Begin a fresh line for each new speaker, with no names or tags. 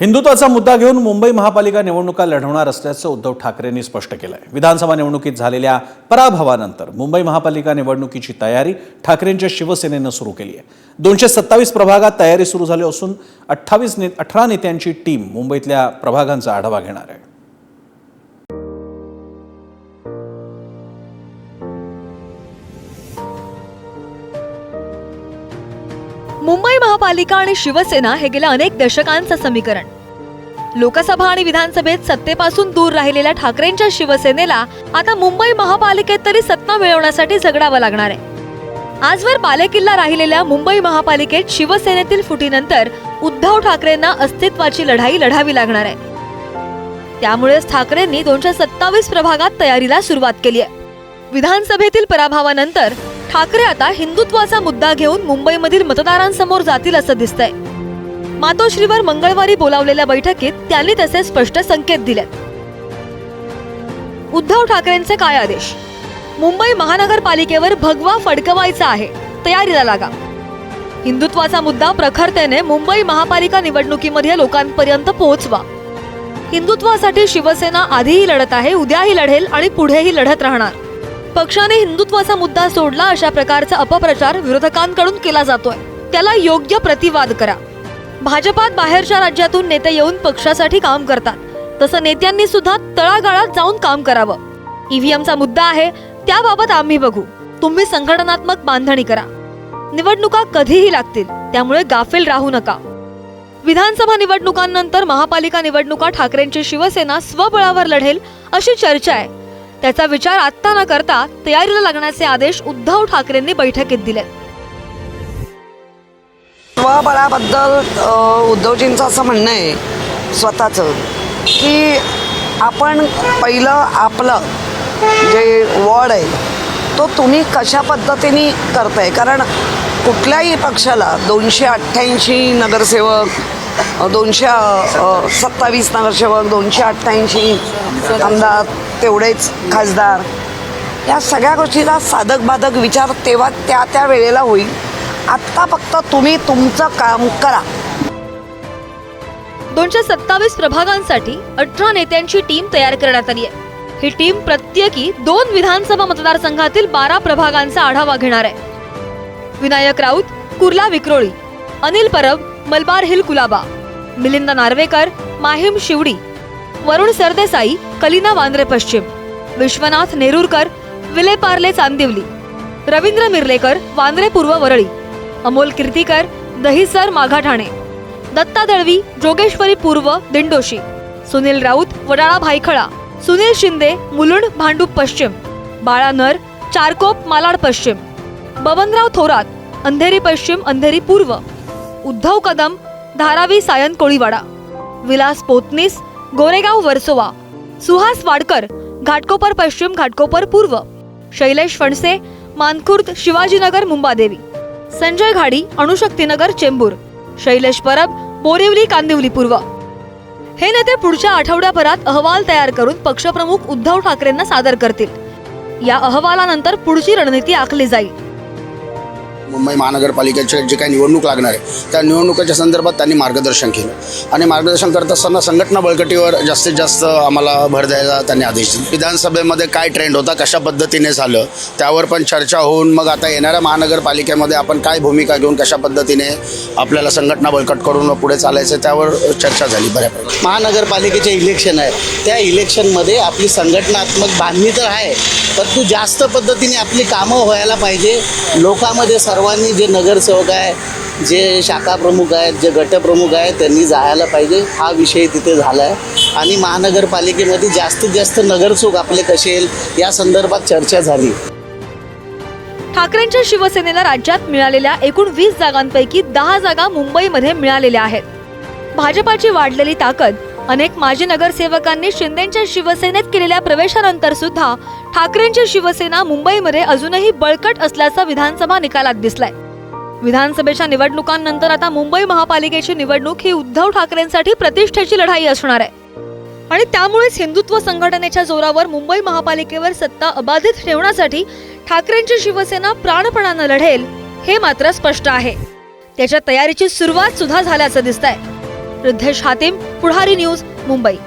हिंदुत्वाचा मुद्दा घेऊन मुंबई महापालिका निवडणुका लढवणार असल्याचं उद्धव ठाकरेंनी स्पष्ट केलं आहे विधानसभा निवडणुकीत झालेल्या पराभवानंतर मुंबई महापालिका निवडणुकीची तयारी ठाकरेंच्या शिवसेनेनं सुरू केली आहे. दोनशे सत्तावीस प्रभागात तयारी सुरू झाली असून अठ्ठावीस ने अठरा नेत्यांची टीम मुंबईतल्या प्रभागांचा आढावा घेणार आहे.
मुंबई महापालिका आणि शिवसेना हे गेल्या अनेक दशकांचं समीकरण. लोकसभा आणि विधानसभेत सत्तेपासून दूर राहिलेल्या ठाकरेंच्या शिवसेनेला आता मुंबई महापालिकेत तरी सत्ता मिळवण्यासाठी झगडावं लागणार आहे. आजवर बालेकिल्ला राहिलेल्या मुंबई महापालिकेत शिवसेनेतील फुटीनंतर उद्धव ठाकरेंना अस्तित्वाची लढाई लढावी लागणार आहे. त्यामुळेच ठाकरेंनी दोनशे सत्तावीस प्रभागात तयारीला सुरुवात केली आहे. विधानसभेतील पराभवानंतर ठाकरे आता हिंदुत्वाचा मुद्दा घेऊन मुंबईमधील मतदारांसमोर जातील असं दिसतंय. मातोश्रीवर मंगळवारी बोलावलेल्या बैठकीत त्यांनी तसे स्पष्ट संकेत दिलेत. उद्धव ठाकरेंचे काय आदेश? मुंबई महानगरपालिकेवर भगवा फडकवायचा आहे तयारीला लागा. हिंदुत्वाचा मुद्दा प्रखरतेने मुंबई महापालिका निवडणुकीमध्ये लोकांपर्यंत पोहोचवा. हिंदुत्वासाठी शिवसेना आधीही लढत आहे उद्याही लढेल आणि पुढेही लढत राहणार. पक्षाने हिंदुत्वाचा मुद्दा सोडला अशा प्रकारचा अपप्रचार विरोधकांकडून केला जातोय. त्याला योग्य प्रतिवाद करा. भाजपात बाहेरच्या राज्यातून नेते येऊन पक्षासाठी काम करतात. तसं नेत्यांनी सुद्धा तळागाळात जाऊन काम करावं. ईव्हीएमचा मुद्दा आहे त्याबाबत आम्ही बघू. तुम्ही संघटनात्मक बांधणी करा. निवडणुका कधीही लागतील त्यामुळे गाफील राहू नका. विधानसभा निवडणुकांनंतर महापालिका निवडणुका ठाकरेंची शिवसेना स्वबळावर लढेल अशी चर्चा आहे. त्याचा विचार आत्ता न करता तयारीला लागण्याचे आदेश उद्धव ठाकरेंनी बैठकीत दिले.
स्वबळाबद्दल उद्धवजींचं असं म्हणणं आहे स्वतःचं की आपण पहिलं आपलं जे वॉर्ड आहे तो तुम्ही कशा पद्धतीने करताय? कारण कुठल्याही पक्षाला दोनशे अठ्ठ्याऐंशी नगरसेवक दोनशे सत्तावीस नगरसेवक दोनशे अठ्ठ्याऐंशी आमदार तेवढेच खासदार. या सगळ्या गोष्टीला साधक बाधक विचार तेव्हा त्या त्या वेळेला होईल. आत्ता फक्त तुम्ही तुमचं काम करा.
दोनशे सत्तावीस प्रभागांसाठी अठरा नेत्यांची टीम तयार करण्यात आली आहे. ही टीम प्रत्येकी दोन विधानसभा मतदारसंघातील बारा प्रभागांचा आढावा घेणार आहे. विनायक राऊत कुर्ला विक्रोळी अनिल परब मलबार हिल कुलाबा मिलिंद नार्वेकर माहीम शिवडी वरुण सरदेसाई कलिना वांद्रे पश्चिम विश्वनाथ नेरुरकर विले पार्ले चांदिवली रवींद्र मिर्लेकर वांद्रे पूर्व वरळी अमोल कीर्तीकर दहिसर माघाठाणे दत्ता दळवी जोगेश्वरी पूर्व दिंडोशी सुनील राऊत वडाळा भायखळा सुनील शिंदे मुलुंड भांडूप पश्चिम बाळा नर चारकोप मालाड पश्चिम बबनराव थोरात अंधेरी पश्चिम अंधेरी पूर्व उद्धव कदम धारावी सायन कोळीवाडा विलास पोतनीस गोरेगाव वर्सोवा सुहास वाडकर घाटकोपर पश्चिम घाटकोपर पूर्व शैलेश फणसे मानखुर्द शिवाजीनगर मुंबादेवी संजय घाडी अणुशक्तीनगर चेंबूर शैलेश परब बोरिवली कांदिवली पूर्व. हे नेते पुढच्या आठवड्याभरात अहवाल तयार करून पक्षप्रमुख उद्धव ठाकरेंना सादर करतील. या अहवालानंतर पुढची रणनीती आखली जाईल.
मुंबई महानगरपालिकेच्या जे काही निवडणूक लागणार आहे त्या निवडणुकीच्या संदर्भात त्यांनी मार्गदर्शन केलं. आणि मार्गदर्शन करत असताना संघटना बळकटीवर जास्तीत जास्त आम्हाला भर द्यायला त्यांनी आदेश दिले. विधानसभेमध्ये काय ट्रेंड होता कशा पद्धतीने झालं त्यावर पण चर्चा होऊन मग आता येणाऱ्या महानगरपालिकेमध्ये आपण काय भूमिका घेऊन कशा पद्धतीने आपल्याला संघटना बळकट करून पुढे चालायचं त्यावर चर्चा झाली बऱ्यापैकी.
महानगरपालिकेचे इलेक्शन आहे. त्या इलेक्शनमध्ये आपली संघटनात्मक बांधणी तर आहे परंतु जास्त पद्धतीने आपली कामं व्हायला पाहिजे. लोकांमध्ये सर्वांनी जे नगरसेवक आहे जे शाखा प्रमुख आहेत जे गटप्रमुख आहेत त्यांनी जायला पाहिजे. हा विषय तिथे झाला आहे आणि महानगरपालिकेमध्ये जास्तीत जास्त नगरसेवक आपले कसे येईल या संदर्भात चर्चा झाली.
ठाकरेंच्या शिवसेनेला राज्यात मिळालेल्या एकूण वीस जागांपैकी दहा जागा मुंबईमध्ये मिळालेल्या आहेत. भाजपाची वाढलेली ताकद अनेक माजी नगरसेवकांनी शिंदेच्या शिवसेनेत केलेल्या प्रवेशानंतर सुद्धा ठाकरेंची शिवसेना मुंबईमध्ये अजूनही बळकट असल्याचा विधानसभा निकालात दिसलाय. विधानसभेच्या निवडणुकांनंतर आता मुंबई महापालिकेची निवडणूक ही उद्धव ठाकरेंसाठी प्रतिष्ठेची लढाई असणार आहे. आणि त्यामुळेच हिंदुत्व संघटनेच्या जोरावर मुंबई महापालिकेवर सत्ता अबाधित ठेवण्यासाठी ठाकरेंची शिवसेना प्राणपणानं लढेल हे मात्र स्पष्ट आहे. त्याच्या तयारीची सुरुवात सुद्धा झाल्याचं आहे रिद्धेश हातिम पुढारी न्यूज मुंबई.